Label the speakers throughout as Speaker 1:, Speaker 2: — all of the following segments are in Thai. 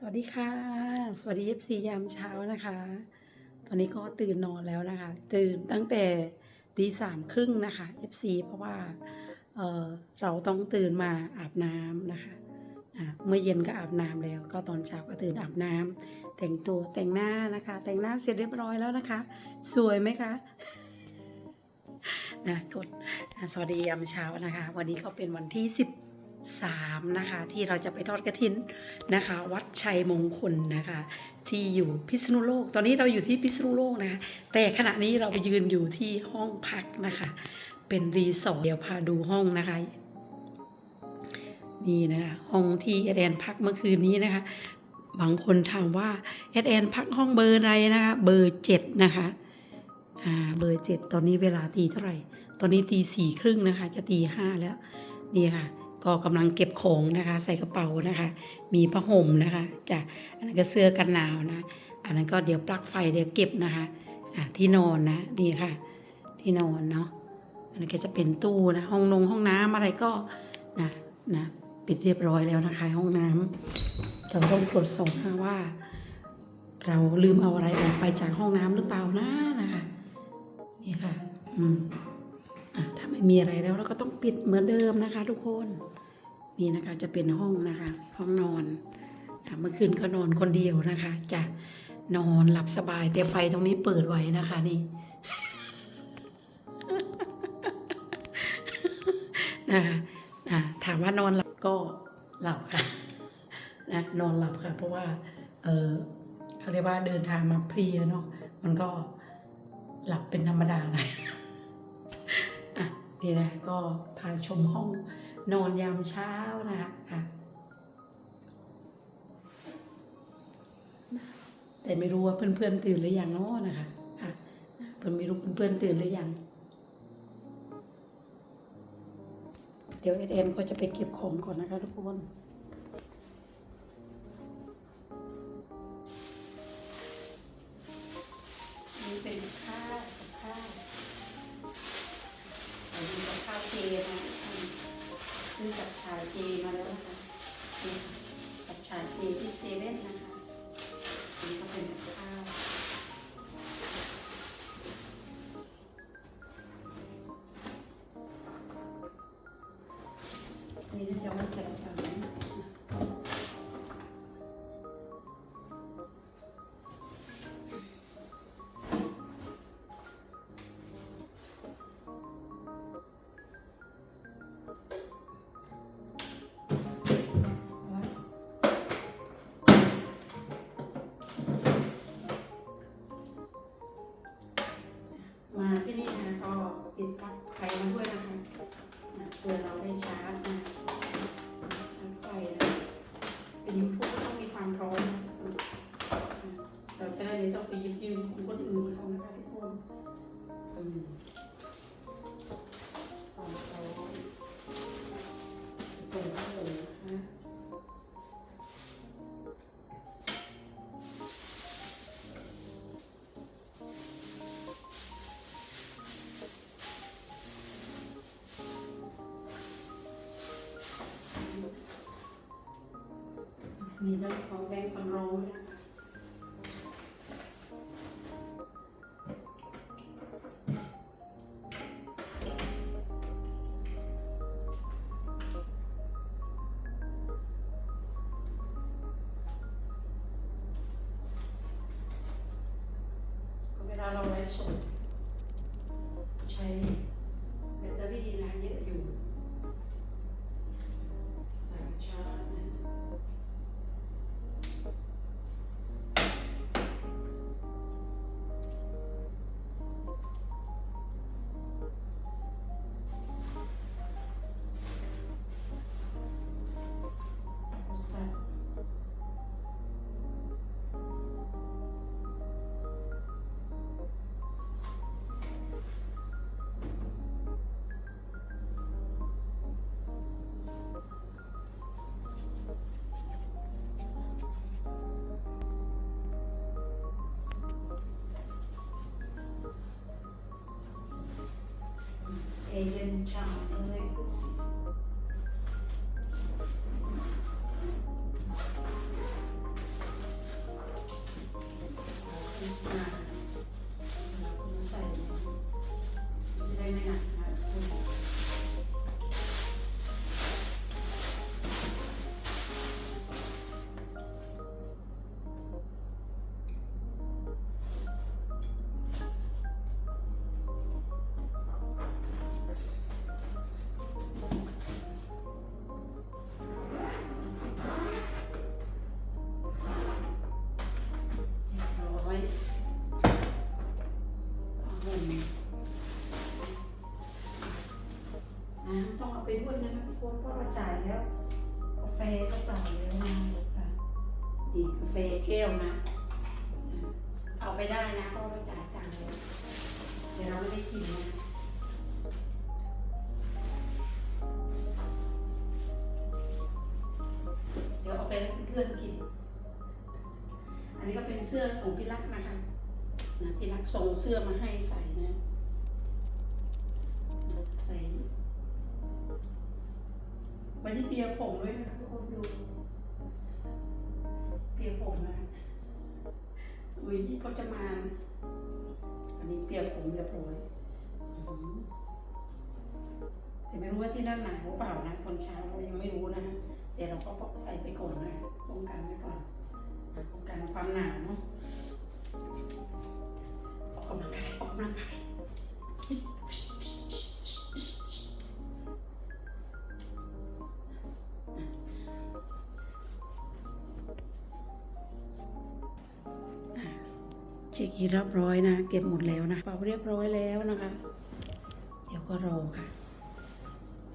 Speaker 1: สวัสดีค่ะ สวัสดีเอฟซียามเช้านะคะ ตอนนี้ก็ตื่นนอนแล้วนะคะ ตื่นตั้งแต่ตีสามครึ่งนะคะ FC เพราะว่าเเราต้องตื่นมาอาบน้ำนะคะเมื่อเย็นก็อาบน้ำแล้ว ก็ตอนเช้าก็ตื่นอาบน้ำแต่งตัวแต่งหน้านะคะ แต่งหน้าเสร็จเรียบร้อยแล้วนะคะ สวยไหมคะนะกดสวัสดียามเช้านะคะ วันนี้ก็เป็นวันที่ 3 นะคะ ที่เราจะไปทอดกระถินนะคะ วัดชัยมงคลนะคะ ที่อยู่พิษณุโลก ตอนนี้เราอยู่ที่พิษณุโลกนะคะแต่ขณะนี้เราไปยืนอยู่ที่ห้องพักนะคะ เป็นรีสอร์ทเดี๋ยวพาดูห้องนะคะ นี่นะคะห้องที่แอนพักเมื่อคืนนี้นะคะบางคนถามว่าเอแอนพักห้องเบอร์อะไรนะคะเบอร์เจ็ดนะคะอ่าเบอร์เจ็ดตอนนี้เวลาตีเท่าไหร่ ตอนนี้ตีสี่ครึ่งนะคะ จะตีห้าแล้ว นี่ค่ะ ก็กำลังเก็บของนะคะ ใส่กระเป๋านะคะ มีผ้าห่มนะคะจ้ะอันนั้นก็เสื้อกันหนาวนะ อันนั้นก็เดี๋ยวปลั๊กไฟเดี๋ยวเก็บนะคะะที่นอนนะนี่ค่ะ ที่นอนเนาะอันนี้นก็จะเป็นตู้นะห้องนงห้องน้ำอะไรก็นะนะปิดเรียบร้อยแล้วนะคะ ห้องน้ำเราต้องตรวจสอบนะว่า เราลืมเอาอะไรออกไปจากห้องน้ำหรือเปล่านะนะคะนี่ค่ะ อืม ไม่มีอะไรแล้วเราก็ต้องปิดเหมือนเดิมนะคะ ทุกคนนี่นะคะจะเป็นห้องนะคะ ห้องนอนอะเมื่อคืนก็นอนคนเดียวนะคะ จะนอนหลับสบายแต่ไฟตรงนี้เปิดไว้นะคะ นี่นะคะถามว่านอนหลับก็หลับค่ะนะนอนหลับค่ะ เพราะว่า เออเขาเรียกว่าเดินทางมาเพลียเนาะมันก็หลับเป็นธรรมดานะ นี่นะก็พาชมห้องนอนยามเช้านะคะอะแต่ไม่รู้ว่าเพื่อนๆตื่นหรือยังเนาะนะคะอะเพื่อนไม่รู้เพื่อนๆตื่นหรือยัง เดี๋ยวเอ็นก็จะไปเก็บของก่อนนะคะทุกคน มีเรื่องของแบงค์สำรองนะ เด้วยนะคะทุกคนเพราะเราจ่ายแล้ว กาแฟก็จ่ายแล้วนะค่ะนี่กาแฟแก้วนะ เอาไปได้นะเพราะเราจ่ายตังค์แล้วแต่เราไม่ได้กินนะเดี๋ยวเอาไปให้เพื่อนกิน อันนี้ก็เป็นเสื้อของพี่รักนะคะนะพี่รักส่งเสื้อมาให้ใส่นะ ใส่ วันนี้เปียผมด้วยนะคะทุกคนดูเปียผมนะอุ้ยนี่พจมานอันนี้เปียผมเรียบร้อยแต่ไม่รู้ว่าที่นั่นหนาวหรือเปล่านะตอนเช้าเรายังไม่รู้นะฮะแต่เราก็ใส่ไปก่อนนะป้องกันไว้ก่อนป้องกันความหนาวเนาะออกกำลังกายออกกำลังกาย เช็คอีกเรียบร้อยนะ เก็บหมดแล้วนะเป่าเรียบร้อยแล้วนะคะ เดี๋ยวก็รอค่ะ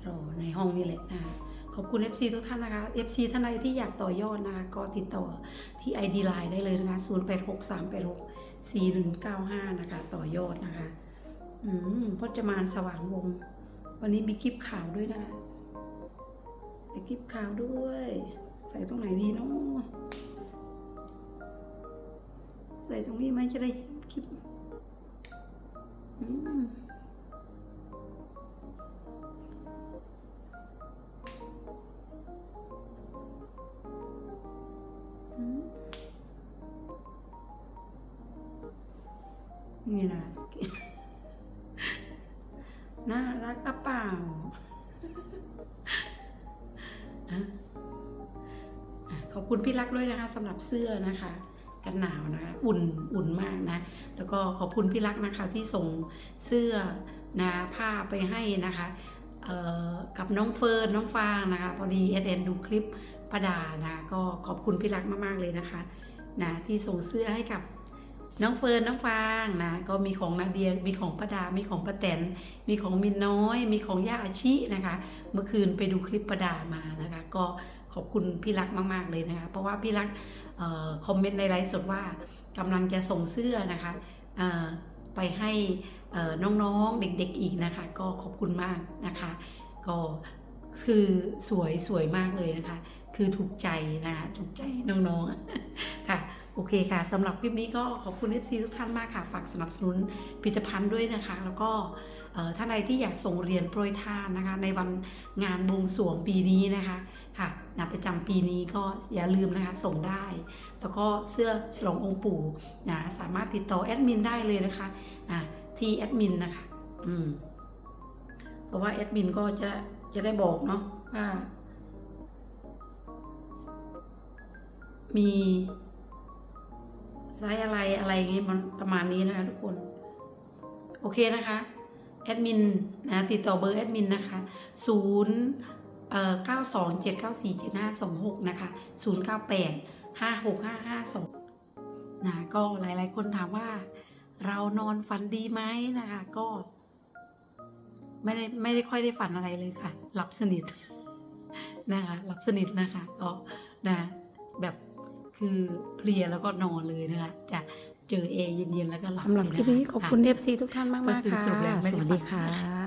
Speaker 1: รอในห้องนี่แหละนะขอบคุณ FC ทุกท่านนะคะ FC ท่านใดที่อยากต่อยอดนะคะก็ติดต่อที่ ID Line ได้เลยนะคะ 0 8 6 3 8 6 4 1 9 5 นะคะ ต่อยอดนะคะ อืมพจมานสว่างวง วันนี้มีคลิปข่าวด้วยนะคะมีคลิปข่าวด้วย ใส่ตรงไหนดีเนาะ ใส่ตรงนี้ไหมจะได้เห็นคลิปอืมอืมนี่นะน่ารักกระเป๋าอะอะขอบคุณพี่รักด้วยนะคะสำหรับเสื้อนะคะ กันหนาวนะคะ อุ่นอุ่นมากนะ แล้วก็ขอบคุณพี่รักนะคะที่ส่งเสื้อนะผ้าไปให้นะคะกับน้องเฟิร์นน้องฟางนะคะ พอดีเอเนดูคลิปประดานะก็ขอบคุณพี่รักมาก ๆ เลยนะคะนะที่ส่งเสื้อให้กับน้องเฟิร์นน้องฟางนะก็มีของนาเดียมีของประดา มีของป้าแตน มีของมินน้อย มีของย่าอาชินะคะ เมื่อคืนไปดูคลิปประดามานะคะ ก็ ขอบคุณพี่รักมากๆเลยนะคะเพราะว่าพี่รักออคอมเมนต์ในไลฟ์สดว่ากำลังจะส่งเสื้อนะคะไปให้น้องๆเด็กๆอีกนะคะ ก็ขอบคุณมากนะคะ ก็คือสวยสวยมากเลยนะคะ คือถูกใจนะคะถูกใจน้องๆค่ะโอเคค่ะสำหรับคลิปนี้ก็ขอบคุณ FC ทุกท่านมากค่ะ ฝากสนับสนุนผลิตภัณฑ์ด้วยนะคะ แล้วก็ท่านใดที่อยากส่งเหรียญโปรยทานนะคะ ในวันงานบวงสรวงปีนี้นะคะ ค่ะนะประจำปีนี้ก็อย่าลืมนะคะส่งได้ แล้วก็เสื้อฉลององค์ปู่นะสามารถติดต่อแอดมินได้เลยนะคะอะที่แอดมินนะคะอืมเพราะว่าแอดมินก็จะจะได้บอกเนาะว่ามีไซส์อะไรอะไรอย่างงี้มันประมาณนี้นะคะทุกคน โอเคนะคะแอดมินนะติดต่อเบอร์แอดมินนะคะ 0 92 794 7526 นะคะ 098 56552 นะก็หลายๆ คนถามว่า เรานอนฝันดีไหมนะคะ ก็ไม่ได้ไม่ได้ค่อยได้ฝันอะไรเลยค่ะ หลับสนิทนะคะหลับสนิทนะคะก็นะแบบคือเพลียแล้วก็นอนเลยนะคะจะเจอเอเย็นๆแล้วก็หลับ
Speaker 2: สำหรับ
Speaker 1: เลย
Speaker 2: คลิป
Speaker 1: นะะ
Speaker 2: นี้ขอบคุณ FC ทุกท่านมาก
Speaker 1: ก็
Speaker 2: มาก
Speaker 1: คือ
Speaker 2: ค่ะ
Speaker 1: สรุปแล้วไม่
Speaker 2: ส
Speaker 1: ได้
Speaker 2: วัสดี
Speaker 1: ฝัน
Speaker 2: ค่ะ